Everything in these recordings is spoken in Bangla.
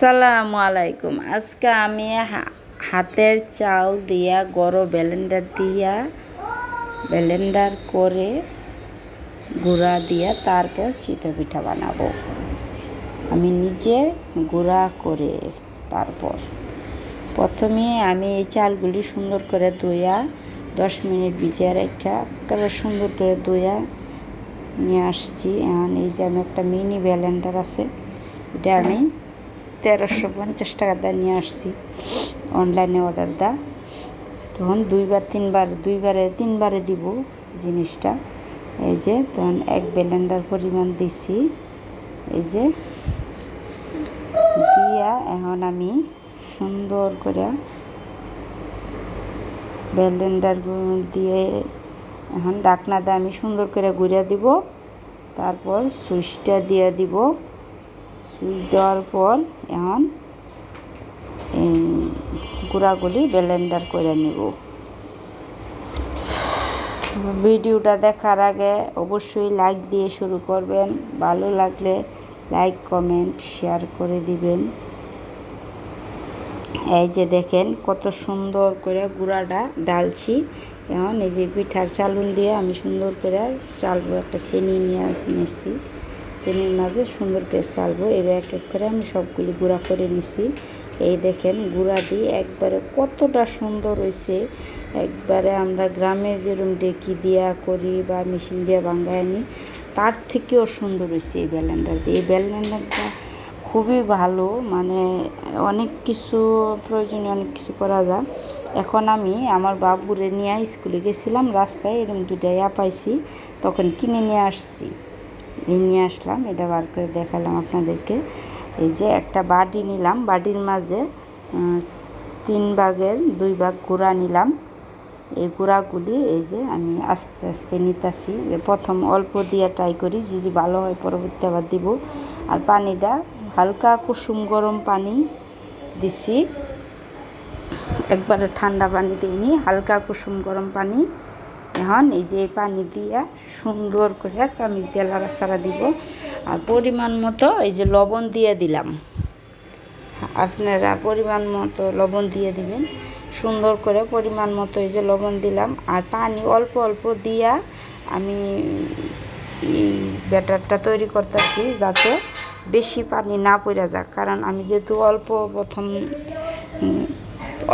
আসসালামু আলাইকুম। আজকে আমি হাতের চাল দিয়া গরো ব্লেন্ডার দিয়া ব্লেন্ডার করে গুঁড়া দিয়া তারপর পিঠা বানাবো। আমি নিজে গুঁড়া করে তারপর। প্রথমে আমি এই চালগুলি সুন্দর করে ধুইয়া দশ মিনিট ভিজিয়ে রেখা একেবারে সুন্দর করে ধুইয়া নিয়ে আসছি। এখন এই যে আমি একটা মিনি ব্লেন্ডার আছে, এটা আমি তেরোশো পঞ্চাশ টাকা দিয়ে নিয়ে আসছি। অনলাইনে অর্ডার দা। তখন দুইবার, তিনবার, দুইবারে, তিনবারে দিব জিনিসটা। এই যে, তখন এক ব্লেন্ডার পরিমাণ দিছি। এই যে, দিয়া এখন আমি সুন্দর করে ব্লেন্ডার দিয়ে এখন ডাকনা দিয়ে আমি সুন্দর করে ঘুরিয়ে দিব। তারপর সুইচটা দিয়ে দিব। সুইচ দেওয়ার পর এখন গুঁড়াগুলি ব্লেন্ডার করে নিব। ভিডিওটা দেখার আগে অবশ্যই লাইক দিয়ে শুরু করবেন। ভালো লাগলে লাইক কমেন্ট শেয়ার করে দিবেন। এই যে দেখেন কত সুন্দর করে গুঁড়াটা ডালছি। এখন এই যে পিঠার চালুন দিয়ে আমি সুন্দর করে চালবো, একটা চিনি নিয়ে নিয়েছি চিনির মাঝে সুন্দর করে চালবো এবার এক এক করে আমি সবগুলি গুঁড়া করে নিছি। এই দেখেন, গুঁড়া দিয়ে একবারে কতটা সুন্দর হয়েছে একবারে আমরা গ্রামে যেরকম ডেকি দিয়া করি বা মেশিন দিয়ে বাঙ্গায় আনি, তার থেকেও সুন্দর হয়েছে এই ব্যালেন্ডার দিয়ে। এই ব্যালেন্ডারটা খুবই ভালো মানে অনেক কিছু প্রয়োজনীয় অনেক কিছু করা যায়। এখন আমি আমার বাবুরে নিয়ে স্কুলে গেছিলাম, রাস্তায় এরকম দুটা ইয়া পাইছি তখন কিনে নিয়ে আসছি। নিয়ে আসলাম, এটা বার করে দেখালাম আপনাদেরকে। এই যে একটা বাটি নিলাম, বাটির মাঝে তিন ভাগের দুই ভাগ গুঁড়া নিলাম। এই গুঁড়াগুলি এই যে আমি আস্তে আস্তে নিতাছি, যে প্রথম অল্প দিয়ে ট্রাই করি, যদি ভালো হয় পরবর্তী আবার দিব। আর পানিটা হালকা কুসুম গরম পানি দিছি। একবারে ঠান্ডা পানি দিইনি, হালকা কুসুম গরম পানি। এখন এই যে পানি দিয়া সুন্দর করে চামিচ দিয়ে লাড়াচাড়া দিব। আর পরিমাণ মতো এই যে লবণ দিয়ে দিলাম। আপনারা পরিমাণ মতো লবণ দিয়ে দিবেন। সুন্দর করে পরিমাণ মতো এই যে লবণ দিলাম। আর পানি অল্প অল্প দিয়া আমি ব্যাটারটা তৈরি করতেছি যাতে বেশি পানি না পড়ে যাক। কারণ আমি যেহেতু অল্প প্রথম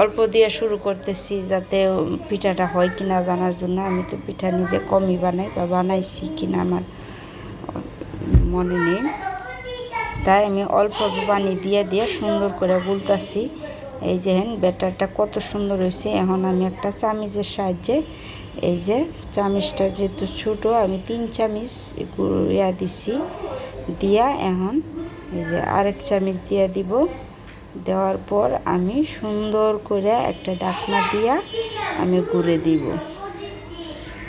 অল্প দিয়ে শুরু করতেছি যাতে পিঠাটা হয় কিনা জানার জন্য। আমি তো পিঠা নিজে কমই বানাই বা বানাইছি কিনা আমার মনে নেই। তাই আমি অল্প পানি দিয়ে দিয়ে সুন্দর করে গুলতাছি। এই যে ব্যাটারটা কত সুন্দর হয়েছে এখন আমি একটা চামিচের সাহায্যে এই যে চামিচটা যেহেতু ছোটো, আমি তিন চামিচ ইয়া দিছি। দিয়া এখন এই যে আরেক চামিচ দিয়ে দিব। দেওয়ার পর আমি সুন্দর করে একটা ডাকনা দিয়া আমি গুঁড়ে দিব।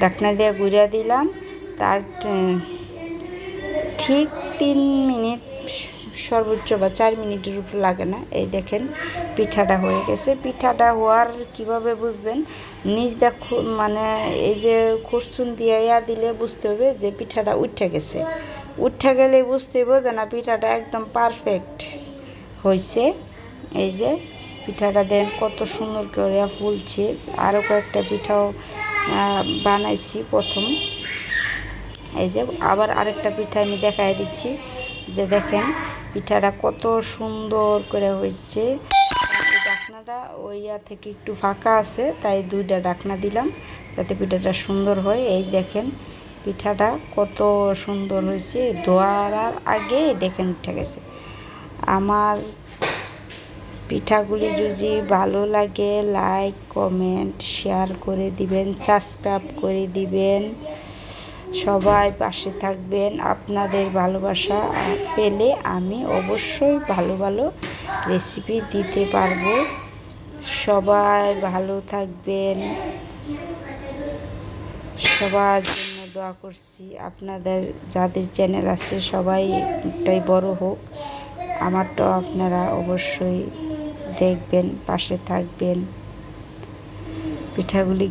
ডাকনা দিয়ে গুঁড়ে দিলাম। তার ঠিক তিন মিনিট, সর্বোচ্চ বা চার মিনিটের উপর লাগে না। এই দেখেন, পিঠাটা হয়ে গেছে। পিঠাটা হওয়ার কীভাবে বুঝবেন? নিজ দেখো মানে এই যে খুরচুন দিয়ে ইয়া দিলে বুঝতে হবে যে পিঠাটা উঠে গেছে। উঠে গেলে বুঝতে হবে যে না, পিঠাটা একদম পারফেক্ট হয়েছে এই যে পিঠাটা দেন, কত সুন্দর করে ফুলছে। আরও কয়েকটা পিঠাও বানাইছি প্রথম। এই যে আবার আরেকটা পিঠা আমি দেখাই দিচ্ছি। যে দেখেন, পিঠাটা কত সুন্দর করে হয়েছে। ডাকনাটা ওই ইয়া থেকে একটু ফাঁকা আছে, তাই দুইটা ডাকনা দিলাম, যাতে পিঠাটা সুন্দর হয়। এই দেখেন, পিঠাটা কত সুন্দর হয়েছে। ধোয়ার আগে দেখেন উঠে গেছে। আমার পিঠাগুলি যদি ভালো লাগে লাইক কমেন্ট শেয়ার করে দিবেন সাবস্ক্রাইব করে দিবেন। সবাই পাশে থাকবেন। আপনাদের ভালোবাসা পেলে আমি অবশ্যই ভালো ভালো রেসিপি দিতে পারব। সবাই ভালো থাকবেন। সবার জন্য দোয়া করছি। আপনাদের, যাদের চ্যানেল আছে সবাই একটাই বড় হোক। আমারটাও আপনারা অবশ্যই দেখবেন পাশে থাকবেন। পিঠাগুলি